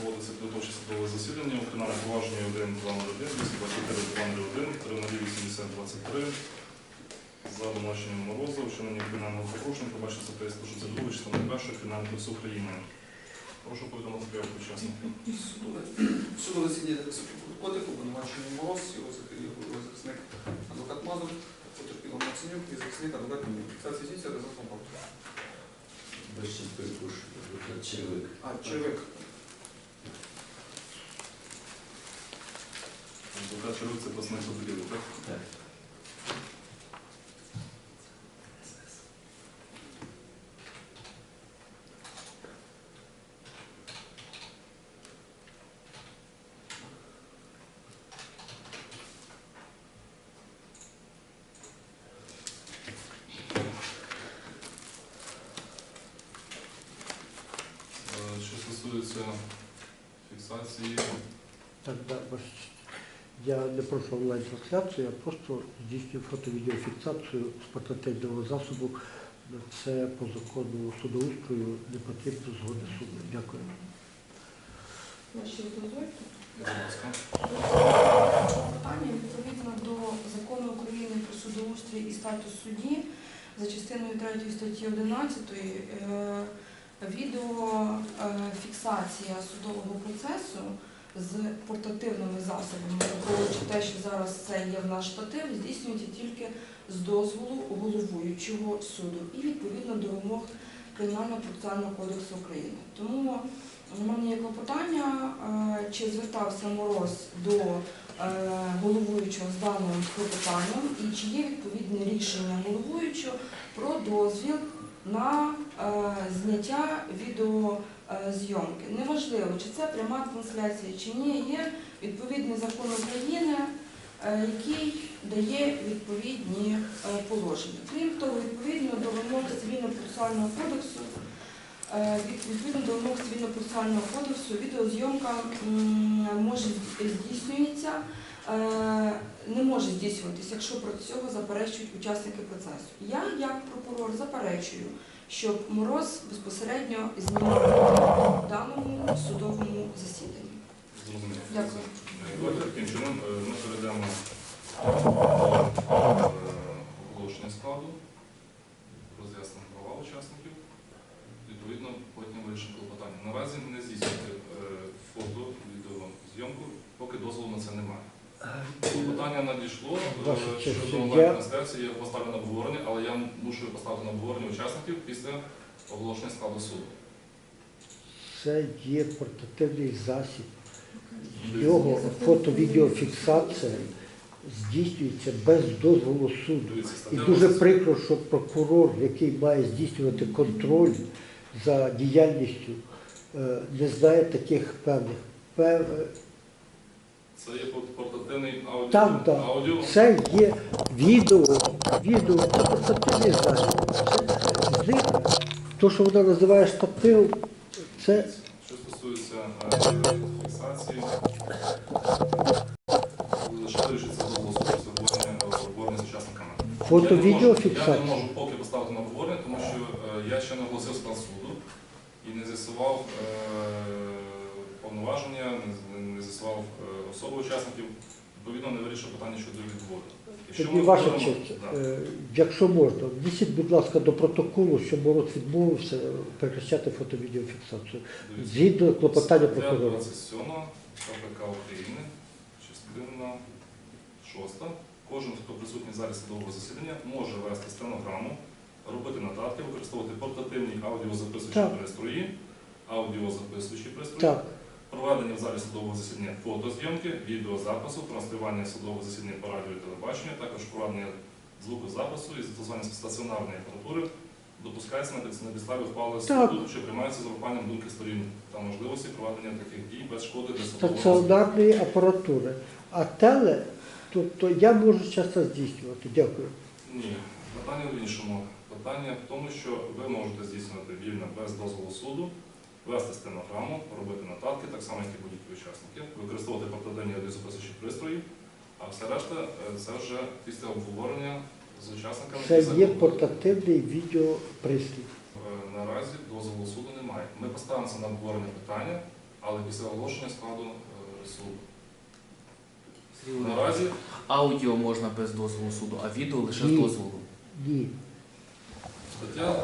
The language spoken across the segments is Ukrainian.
проводиться підготовче судове засідання у кримінальному провадженні 1 201, 224 201, 380 23 за обвинуваченням Мороза, вчинення кримінального порушення, побачити за 362 частини 1 Кримінального кодексу України. Прошу повідомити порядку учасників. Судове судове засідання Котик, обвинувачений Мороз, його захисник адвокат Мазур, потерпіло Маценюк і захисник адвокат Міль. Фіксація здійснюється результатом факту. Вище перепрошую, адвокат Червик. А, Червик. Це представник потерпілих, так? Так. Е, Що стосується фіксації, Так, да, бачите. Я не прошу онлайн-трансляцію, я просто здійснюю фото-відеофіксацію з портативного засобу. Це по закону судоустрою не потрібно згоди суду. Дякую. Ваші дозвольте. Питання відповідно до закону України про судоустрій і статус судді за частиною 3 статті 11 е, відеофіксація судового процесу з портативними засобами, враховуючи те, що зараз це є в наш штатив, здійснюється тільки з дозволу головуючого суду і відповідно до вимог Кримінального процесуального кодексу України. Тому у мене є клопотання, е, чи звертався Мороз до е, головуючого з даним клопотанням і чи є відповідне рішення головуючого про дозвіл на е, зняття відеозйомки. Неважливо, чи це пряма трансляція, чи ні, є відповідний закон України, е, який дає відповідні е, положення. Крім того, відповідно до вимог цивільно-процесуального кодексу, від- Відповідно до вимог цивільно-процесуального кодексу, відеозйомка може здійснюється, не може здійснюватися, якщо проти цього заперечують учасники процесу. Я, як прокурор, заперечую, щоб мороз безпосередньо знімав в даному судовому засіданні. Дякую. Е, Давайте таким чином е, ми перейдемо е, оголошення складу, роз'яснення права учасників. Відповідно, потім вирішимо клопотання. Наразі не здійснювати е, фото, відеозйомку, поки дозволу на це немає. Клопотання надійшло е, щодо онлайн-трансляції, я поставлю на обговорення, але я мушу поставити на обговорення учасників після оголошення складу суду. Це є портативний засіб. Його фото-відеофіксація здійснюється без дозволу суду. І дуже прикро, що прокурор, який має здійснювати контроль за діяльністю, е, не знає таких певних. Це є портативний аудіо. Там, так. аудіо. Це є відео, відео, це портативний засіб. Це, то, що вона називає штатив, це Що стосується е, фіксації, лише вирішиться до голосу обговорення з учасниками. Не можу- Я не можу поки поставити на обговорення, тому що е, я ще не оголосив склад суду і не з'ясував е, повноваження, не з- не з'ясував е, особи учасників. Відповідно, не вирішив питання щодо відводу. Тоді ваша честь, Да. е, якщо можна, внесіть, будь ласка, до протоколу, що Мороз відмовився прекращати фото-відеофіксацію. Згідно клопотання прокурора. 27 КПК України, частина 6. Кожен, хто присутній в залі судового засідання, може вести стенограму, робити нотатки, використовувати портативні аудіозаписуючі пристрої, аудіозаписуючі пристрої, Так, проведення в залі судового засідання фотозйомки, відеозапису, транслювання судового засідання по радіо і телебаченню, також проведення звукозапису і застосування стаціонарної апаратури допускається на підс- на підставі ухвали суду, що приймається з урахуванням думки сторін та можливості проведення таких дій без шкоди для судового стаціонарної апаратури. А теле, тобто я можу часто здійснювати. Дякую. Ні, питання в іншому. Питання в тому, що ви можете здійснювати вільно без дозволу суду, вести стенограму, робити нотатки, так само, як і будь-які учасники, використовувати портативні аудіозаписуючі пристрої, а все решта е, це вже після обговорення з учасниками. Це є портативний відеопристрій. Е, Наразі дозволу суду немає. Ми поставимо це на обговорення питання але після оголошення складу е, суду. Наразі Аудіо можна без дозволу суду, а відео лише з дозволу. Ні. стаття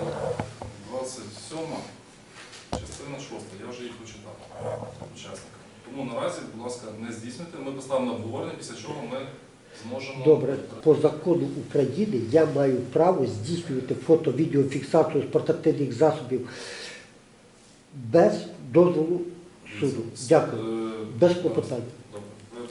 27, частина 6, я вже їх прочитав учасникам. Тому наразі, будь ласка, не здійснюйте. Ми поставимо на обговорення, після чого ми зможемо. Добре, по закону України я маю право здійснювати фото-відеофіксацію з портативних засобів без дозволу суду. Дякую. Е, Без клопотань.